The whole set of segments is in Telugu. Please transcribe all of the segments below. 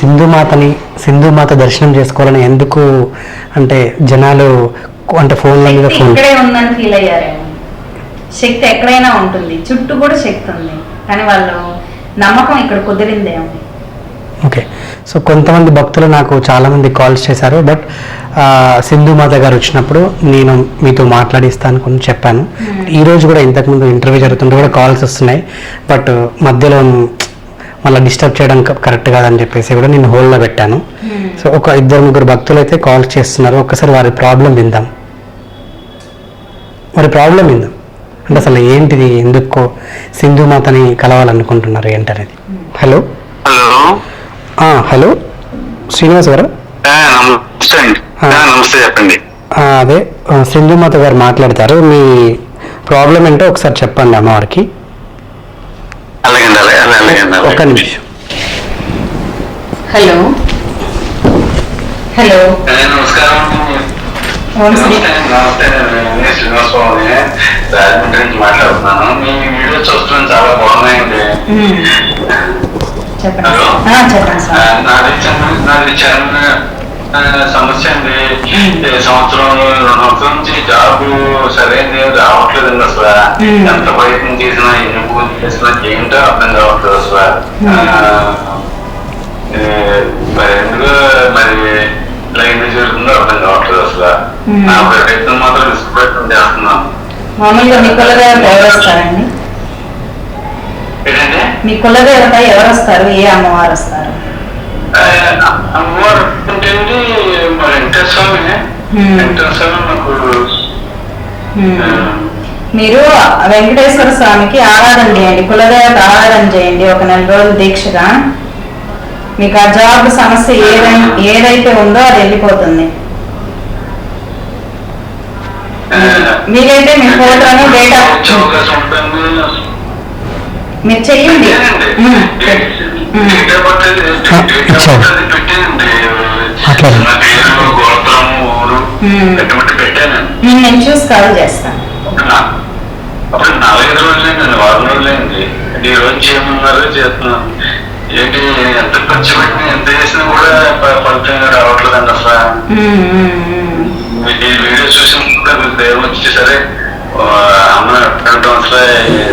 సింధుమాతని సింధుమాత దర్శనం చేసుకోవాలని ఎందుకు అంటే జనాలు అంటే ఫోన్ల మీద ఫోన్ ఇక్కడే ఉందని ఫీల్ అయ్యారేమో. శక్తి ఎక్కడైనా ఉంటుంది. చుట్టూ కూడా శక్తి ఉంది. కానీ వాళ్ళు నమ్మకం ఇక్కడ కుదిరిందేమో ఓకే. సో కొంతమంది భక్తులు నాకు చాలామంది కాల్స్ చేశారు. బట్ సింధుమాత గారు వచ్చినప్పుడు నేను మీతో మాట్లాడిస్తాను కొన్ని చెప్పాను. Hmm. ఈ రోజు కూడా ఇంతకుముందు ఇంటర్వ్యూ జరుగుతుంటే కూడా కాల్స్ వస్తున్నాయి. బట్ మధ్యలో మళ్ళీ డిస్టర్బ్ చేయడం కరెక్ట్ కాదని చెప్పేసి కూడా నేను హోల్డ్లో పెట్టాను. సో ఒక ఇద్దరు ముగ్గురు భక్తులు అయితే కాల్ చేస్తున్నారు. ఒక్కసారి వారి ప్రాబ్లం విందాం. వారి ప్రాబ్లం విందాం. అంటే అసలు ఏంటిది? ఎందుకో సింధుమాతని కలవాలనుకుంటున్నారు ఏంటనేది హలో? హలో? ఆ, హలో? శ్రీనివాస్ గారు? ఆ, నమస్తే అండి. ఆ. ఆ, నమస్తే చెప్పండి. అదే సింధుమాత గారు మాట్లాడతారు. మీ ప్రాబ్లం ఏంటో ఒకసారి చెప్పండి అమ్మవారికి. ఒక్క నిమిషం. హలో. హలో. నమస్కారం. ఓం శ్రీ నమస్తే నమస్తే నేను శ్రీనివాసరావుని రాజమండ్రి నుంచి మాట్లాడుతున్నాను. మీ వీడియో చూస్తున్నాను చాలా బాగున్నాయండి మ్మ్. చెప్పండి. చెప్పండి నాది నాది సమస్య అండి సంవత్సరం రెండు సంవత్సరం నుంచి జాబ్ సరైనది రావట్లేదండి అసలు. ఎంత ప్రయత్నం చేసినా ఎన్ని పూజలు చేసినా ఏంటో అర్థం కావట్లేదు అసలు మరి ఎందుకు మరి ఎందుకు జరుగుతుందో అర్థం కావట్లేదు అసలు. నా ప్రయత్నం మాత్రం విసుగుప్రయత్నం చేస్తున్నాను మామూలుగా మీ కులదేవత ఎవరు వస్తారండి మీ కులదేవత ఎవరు వస్తారు ఏ అమ్మవారు వస్తారు అమ్మవారు మరి వెంకటేశ్వర నాకు. మీరు స్వామికి ఆరాధన చేయండి కులదేవత ఆరాధన చేయండి ఒక నెల రోజులు దీక్షగా. మీకు ఆ జాబ్ సమస్య ఏదై ఏదైతే ఉందో అది వెళ్ళిపోతుంది. మీరైతే మీ ఫోటోని డేట్ మీరు చెయ్యండి. మ్మ్. మ్మ్. ఇచ్చారు. గోత్రం ఊరు నేను చూసి కాల్ చేస్తాను అప్పుడు నా- అప్పుడు నాలుగైదు రోజులైంది వారం రోజులైంది ఈ రోజు చేయమన్నారు చేస్తున్నాను ఏంటి ఎంత ఖర్చు పెట్టిన ఎంత చేసినా కూడా ఫ- ఫలితం రావట్లేదండి అసలు ఈ వీడియో చూసినప్పుడు మీకు ధైర్యం వచ్చి సరే అమ్మ అడగడం అసలే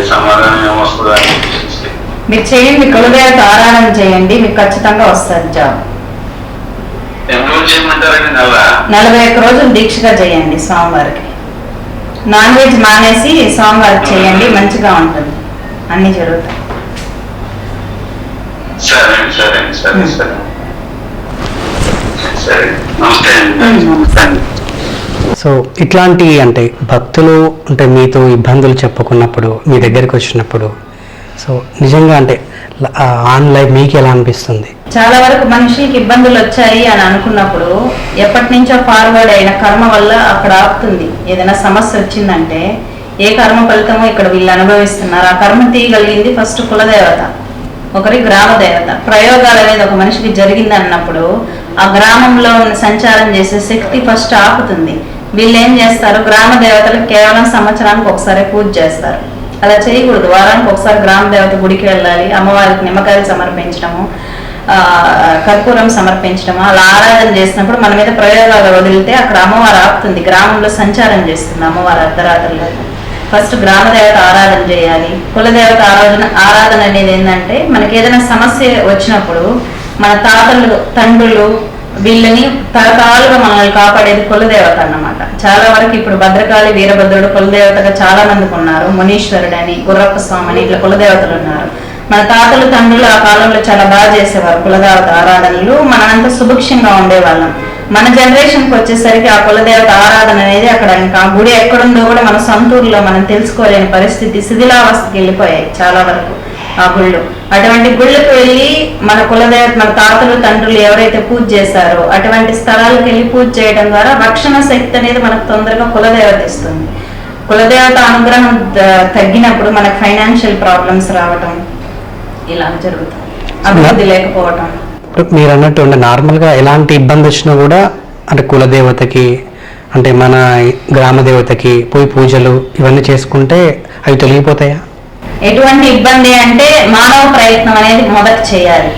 సమాధానం ఏమొస్తుందా అని చెప్పేసి. మీరు చేయండి కులదేవత ఆరాధన చేయండి మీకు ఖచ్చితంగా వస్తుంది జాబ్. నలభై ఒక్క రోజులు దీక్షగా చేయండి సోమవారికి నాన్ వెజ్ మానేసి సోమవారం చేయండి మంచిగా ఉంటుంది. అన్ని జరుగుతాయి. సో ఇట్లాంటి అంటే భక్తులు అంటే మీతో ఇబ్బందులు చెప్పుకున్నప్పుడు మీ దగ్గరికి వచ్చినప్పుడు సో నిజంగా అంటే ఆన్ లైఫ్ మీకు ఎలా అనిపిస్తుంది? చాలా వరకు మనిషికి ఇబ్బందులు వచ్చాయి అని అనుకున్నప్పుడు ఎప్పటి నుంచో ఫార్వర్డ్ అయిన కర్మ వల్ల అక్కడ ఆపుతుంది. ఏదైనా సమస్య వచ్చిందంటే ఏ కర్మ ఫలితమో ఇక్కడ వీళ్ళు అనుభవిస్తున్నారు. ఆ కర్మ తీయగలిగింది ఫస్ట్ కులదేవత ఒకరి గ్రామ దేవత ప్రయోగాలు అనేది ఒక మనిషికి జరిగింది అన్నప్పుడు ఆ గ్రామంలో సంచారం చేసే శక్తి ఫస్ట్ ఆపుతుంది. వీళ్ళు ఏం చేస్తారు? గ్రామ దేవతలు కేవలం సంవత్సరానికి ఒకసారి పూజ చేస్తారు. అలా చేయకూడదు. వారానికి ఒకసారి గ్రామ దేవత గుడికి వెళ్ళాలి అమ్మవారికి నిమ్మకాయలు సమర్పించడము కర్పూరం సమర్పించడము అలా ఆరాధన చేసినప్పుడు మన మీద ప్రయోగాలు వదిలితే అక్కడ అమ్మవారు ఆపుతుంది. గ్రామంలో సంచారం చేస్తుంది అమ్మవారు అర్ధరాత్రుల్లో ఫస్ట్ గ్రామ దేవత ఆరాధన చేయాలి. కులదేవత ఆరాధన ఆరాధన అనేది ఏంటంటే మనకి ఏదైనా సమస్య వచ్చినప్పుడు మన తాతలు తండ్రులు వీళ్ళని తరతరాలుగా మనల్ని కాపాడేది కులదేవత అన్నమాట. చాలా వరకు ఇప్పుడు భద్రకాళి వీరభద్రుడు కులదేవతగా చాలా మందికి ఉన్నారు. మునీశ్వరుడు అని గుర్రప్ప స్వామి అని ఇట్లా కులదేవతలు ఉన్నారు. మన తాతలు తండ్రులు ఆ కాలంలో చాలా బాగా చేసేవారు కులదేవత ఆరాధనలు. మనంతా సుభిక్షంగా ఉండేవాళ్ళం. మన జనరేషన్కి వచ్చేసరికి ఆ కులదేవత ఆరాధన అనేది అక్కడ ఇంకా ఆ గుడి ఎక్కడుందో కూడా మన సొంతూరులో మనం తెలుసుకోలేని పరిస్థితి శిథిలావస్థకి వెళ్ళిపోయాయి చాలా వరకు. ఆ గుళ్ళు. అటువంటి గుళ్ళకు వెళ్ళి మన కులదేవత మన తాతలు తండ్రులు ఎవరైతే పూజ చేశారో అటువంటి స్థలాలకు వెళ్ళి పూజ చేయడం ద్వారా రక్షణ శక్తి అనేది మనకు తొందరగా కులదేవత ఇస్తుంది. కులదేవత అనుగ్రహం త- తగ్గినప్పుడు మనకు ఫైనాన్షియల్ ప్రాబ్లమ్స్ రావటం ఇలా జరుగుతుంది అభివృద్ధి లేకపోవటం. ఇప్పుడు మీరు అన్నట్టు నార్మల్గా ఎలాంటి ఇబ్బంది వచ్చినా కూడా అంటే కులదేవతకి అంటే మన గ్రామ దేవతకి పోయి పూజలు ఇవన్నీ చేసుకుంటే అవి తొలగిపోతాయా? ఎటువంటి ఇబ్బంది అంటే మానవ ప్రయత్నం అనేది మొదట చేయాలి.